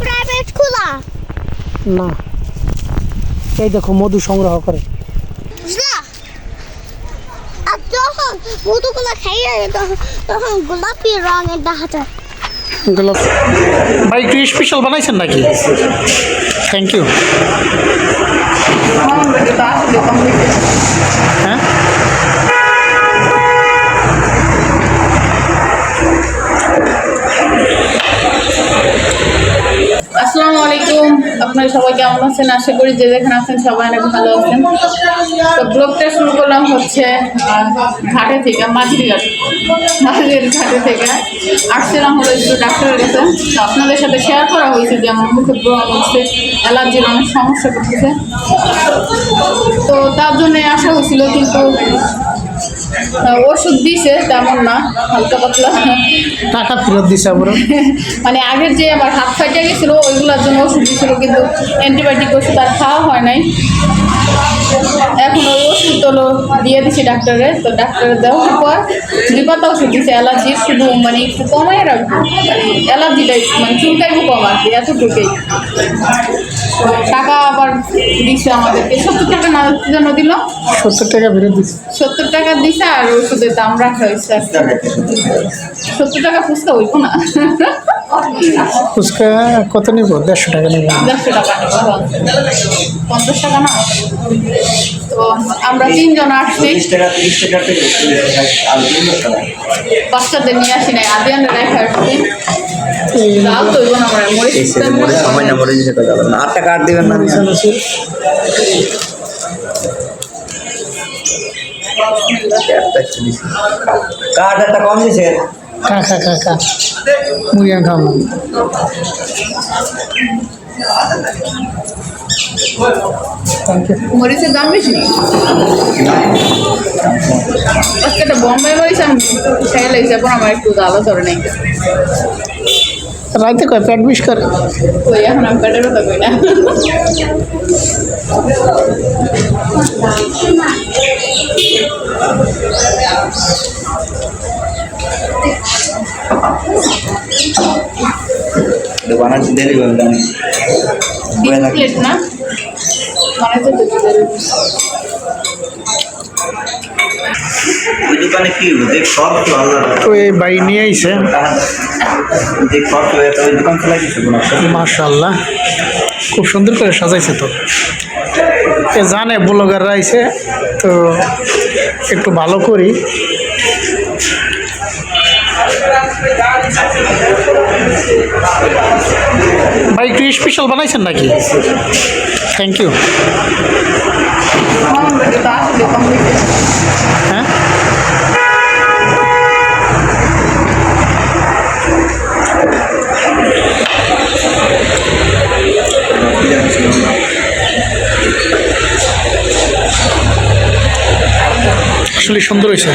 Private খোলা। না। এই দেখো মধু সংগ্রহ করে। আর যখন মধুগুলো খাইয়ে তখন তখন গোলাপি রঙের দেখা যায় গোলাপ। ভাই একটু স্পেশাল বানাইছেন নাকি? থ্যাংক ইউ হ্যাঁ? আপনারা সবাই কেমন আছেন? আশা করি যে যেখানে আছেন সবাই অনেক ভালো আছেন। তো ব্লগটা শুরু করলাম হচ্ছে ঘাটে থেকে মাঝির ঘাট মাঝির ঘাটে থেকে। আসছিলাম হলো একটু ডাক্তারের কাছে। তো আপনাদের সাথে শেয়ার করা হয়েছে যে আমার মুখে ব্রণ হচ্ছে অ্যালার্জির অনেক সমস্যা করতেছে। তো তার জন্য আসা হয়েছিল কিন্তু ওষুধ দিছে তেমন না হালকা পাতলা। টাকা ফেরত দিছে আবার। মানে আগের যে আমার হাত ফাইটে গেছিল ওইগুলোর জন্য ওষুধ দিয়েছিল কিন্তু অ্যান্টিবায়োটিক ওষুধ আর খাওয়া হয় নাই। এখন ওই ওষুধ হলো দিয়ে দিছি ডাক্তারে তো ডাক্তারে দেওয়ার পর দুই পাতা ওষুধ দিছে অ্যালার্জি শুধু মানে একটু কমাই রাখব মানে অ্যালার্জিটা মানে চুলকাইবো কম আর কি এতটুকুই। টাকা আবার দিছে আমাদেরকে সত্তর টাকা না জন্য দিল। সত্তর টাকা ফেরত দিছে। সত্তর টাকা দিছে আর ওষুধের দাম রাখা হয়েছে। সত্তর টাকা ফুচকা হইব না। ফুচকা কত নিব? দেড়শো টাকা নিব। দেড়শো টাকা নেব পঞ্চাশ টাকা না? তো আমরা তিনজন আসছি। বাচ্চাদের নিয়ে আসি নাই আদিয়ান রেখে আসছি। হইব না আমার মরিচ এই সেটা মরে সময় না মরে যেতে না আট টাকা আর দিবেন না? মরিচ একটা কম দিছে। খা খা খা খা মুড়িয়া খাব থ্যাংক ইউ মরিচের দাম বেশি আজকে একটা বোম্বাই মরিচ আমি খেয়ে লাগছে এখন আমার একটু দাদা ধরে নেই রাইতে কয় পেট বিষ করে ওই এখন আমি পেটের কথা কই না বানাচ্ছি দেরি করবেন জানি প্লেট না? মানে তো ওই দোকানে কি যে সব তো আল্লাহ এই বাই নিয়ে আইছে। যে সব ওই দোকান খোলা দিচ্ছে কোনো খুব সুন্দর করে সাজাইছে তো। এ জানে ব্লগাররা আইছে তো একটু ভালো করি। ভাই একটু স্পেশাল বানাইছেন নাকি? থ্যাংক ইউ হ্যাঁ? আসলে সুন্দর হয়েছে।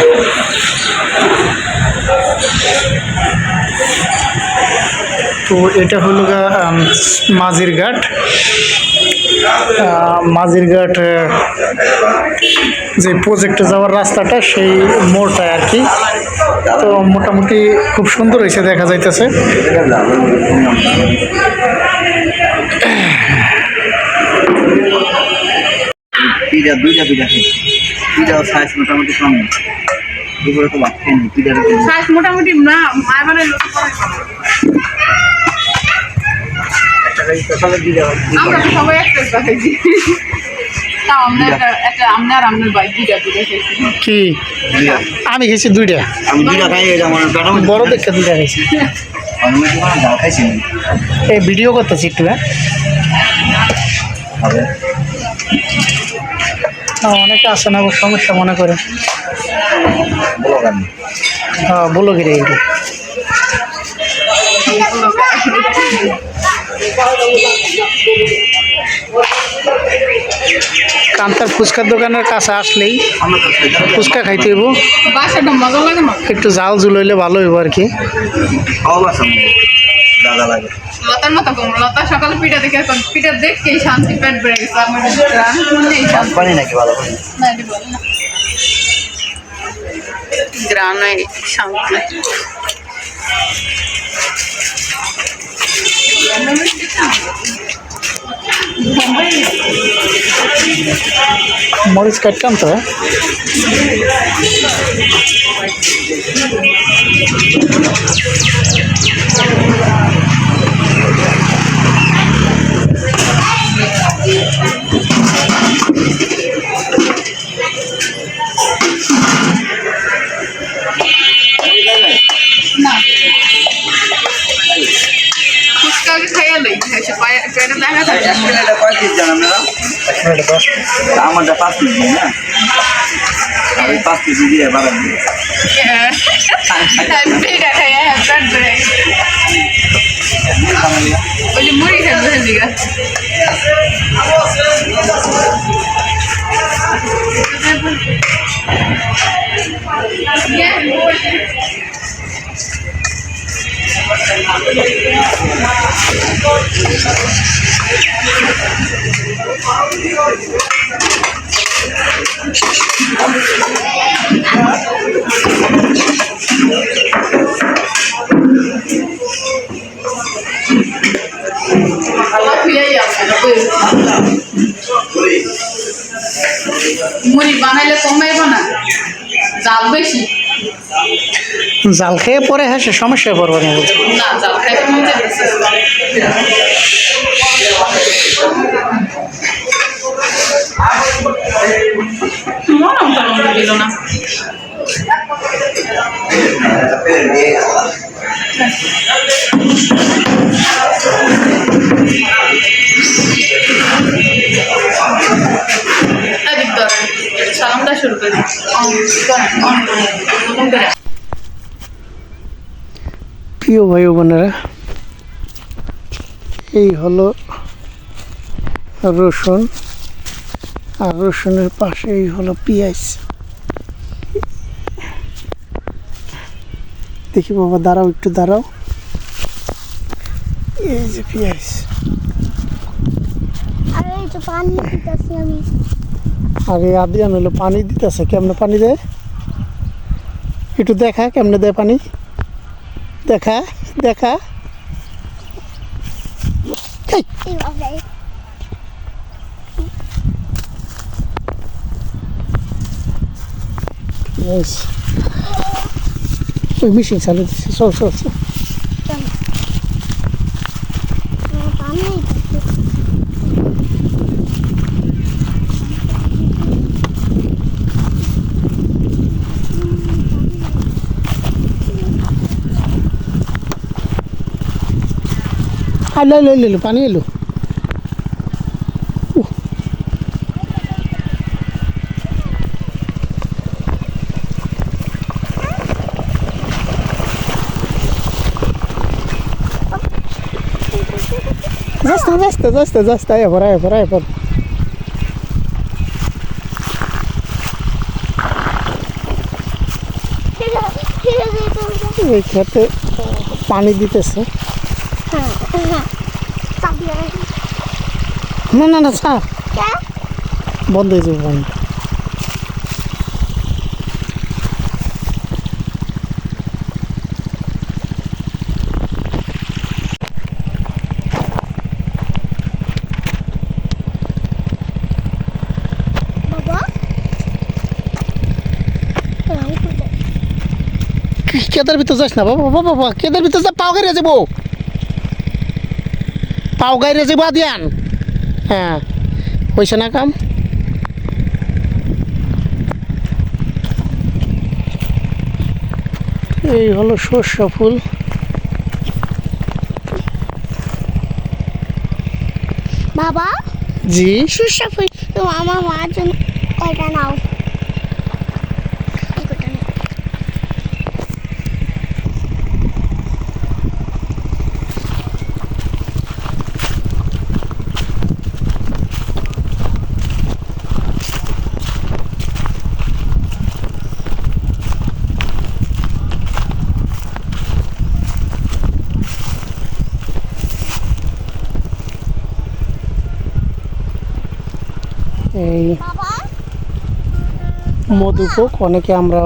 তো এটা হলো মাঝির ঘাট। মাঝির ঘাট যে প্রজেক্টে যাওয়ার রাস্তাটা সেই মোড়টা আর কি। তো মোটামুটি খুব সুন্দর হয়েছে দেখা যাইতেছে। পিজা দুইটা পিজা খেয়েছি। পিজা সাইজ মোটামুটি কম। দুপুরে তো ভাত খাইনি পিজার সাইজ মোটামুটি না মায়ের আমরা তো সবাই একটা একটা খাইছি তাও আমরা একটা একটা আমরা আর আপনার বাইক দুইটা দুইটা খাইছি। কি? আমি খেয়েছি দুইটা। আমি দুইটা খাই বড় দেখে দুইটা খাইছি। এই ভিডিও করতেছি একটু হ্যাঁ? অনেকে আসে না সমস্যা মনে করে। হ্যাঁ বলো গিরে কান্তার ফুচকার দোকানের কাছে আসলেই ফুচকা খাইতে হইব। বাসাটা মজা লাগে না? একটু জাল জুল হইলে ভালো হইব আর কি। খাওয়া বাসা দাদা লাগে। লতার মতো কম লতা সকালে পিঠা দেখে এখন পিঠা দেখেই শান্তি পেট বেড়ে গেছে। আমার রান শুনলেই শান্তি পানি নাকি ভালো না এটি বলে না। গ্রামে শান্তি। মরিচ কাটতাম তো হ্যাঁ? না ফুচকাকে খাইয়া লই এসে পেটে দেখা থাকে এক প্লেটে কয় পিস জান আপনারা আমারটা পাঁচ দিন না? আমি পাঁচ পিস দিয়ে বাড়ান। মুড়ি খেলবে সেদিকে মুড়ি বানাইলে কমাইব না? জাল বেশি? জাল খেয়ে পরে হ্যাঁ সে সমস্যায় পড়বে না জাল মন চাইতেছে মনে দিল না শুরু প্রিয় ভাই বোনেরা এই হলো রসুন আর রসুনের পাশেই হলো পেঁয়াজ। দেখি বাবা দাঁড়াও একটু দাঁড়াও। এই যে পেঁয়াজ। আর আদিয়ান হলো পানি দিতেছে কেমনে পানি দেয়? একটু দেখা কেমনে দেয় পানি? দেখা দেখা এই, এইভাবে Yes. ওই মিশিং চালু দিচ্ছে চল চল চল পানি দিতেছি আইলো এবার এবার ঠিক আছে ঠিক আছে তুমি এই খেতে পানি দিতেছে। চাপিয়ে না না না চা বন্ধ হয়ে যাবে পানি কেদার ভিতর যাস না বাবা বাবা বাবা কেদার ভিতর যা পাও গাইরে যাব পাও গাইরে যাব আদিয়ান। হ্যাঁ হয়েছে না কাম? এই হলো শস্য ফুল। বাবা? জি? সুসা ফুল। তো আমার মার জন্য ওইটা নাও ওইটা নাও। এই বাবা মধুপোক অনেকে আমরা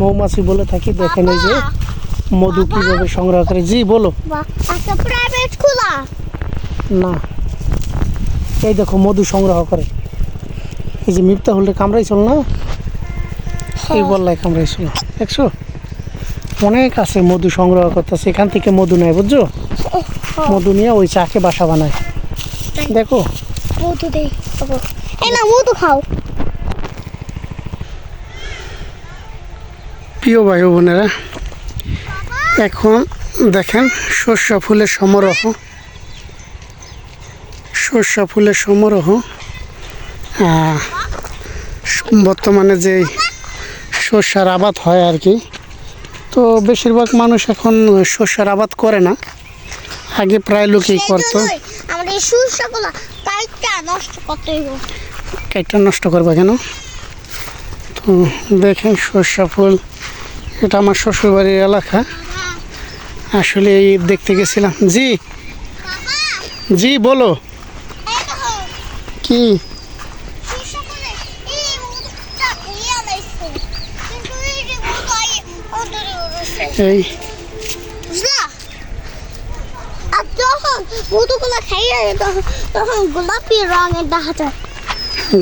মৌমাছি বলে থাকি দেখেন এই যে মধু কীভাবে সংগ্রহ করে। জি বলো। প্রাইভেট খোলা। না এই দেখো মধু সংগ্রহ করে। এই যে মিপ্তা হলে কামড়াইছিল না? এই বললাই কামড়াইছিল। দেখছ? অনেক আছে মধু সংগ্রহ করতেছে এখান থেকে মধু নেয় বুঝছ? মধু নিয়ে ওই চাকে বাসা বানায়। দেখো। মধু দেই খাও। প্রিয় ভাই বোনেরা এখন দেখেন শস্য ফুলের সমারোহ। শস্য ফুলের সমারোহ বর্তমানে যে শস্যার আবাদ হয় আর কি। তো বেশিরভাগ মানুষ এখন শস্যার আবাদ করে না। আগে প্রায় লোকই করতো। কালটা নষ্ট করতে নষ্ট করবে কেন? তো দেখেন সর্ষা ফুল এটা আমার শ্বশুরবাড়ির এলাকা। আসলে এই দেখতে গেছিলাম। জি। জি বলো। কি? এই মধুটা খেয়ে আনাইছে কিন্তু এই যে মধু আই অন্তরে উড়ছে এই বুঝলা আর মধুগুলো খাইয়ে তখন গোলাপি রঙের দেখা যায়।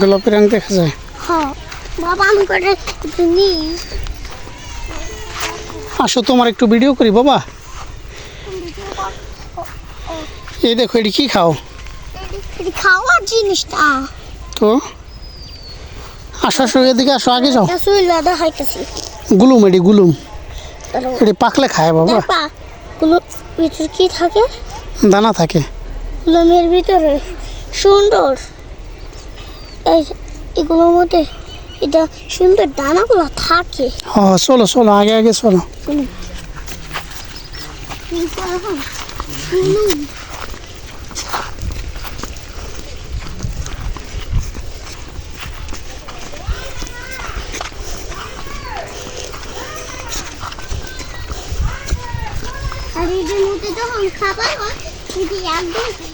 গোলাপি রং দেখা যায়? হ্যাঁ। বাবা আমি করে নিই আসো তোমার একটু ভিডিও করি বাবা। এই দেখো এটি কি খাও? খাওয়ার জিনিসটা। তো? আসো আসো এদিকে আসো আগে যাও। গুলুম এটি গুলুম। এটি পাকলে খায় বাবা। দেখবা গুলো ভিতরে কি থাকে? দানা থাকে। গুলামের ভিতরে। সুন্দর। এই এগুলোর মধ্যে এটা সুন্দর দানাগুলো থাকে। হ চলো চলো আগে আগে চলো। আর এদের মধ্যে যখন খাবার হয় এটি একদম খেতে ভালো লাগে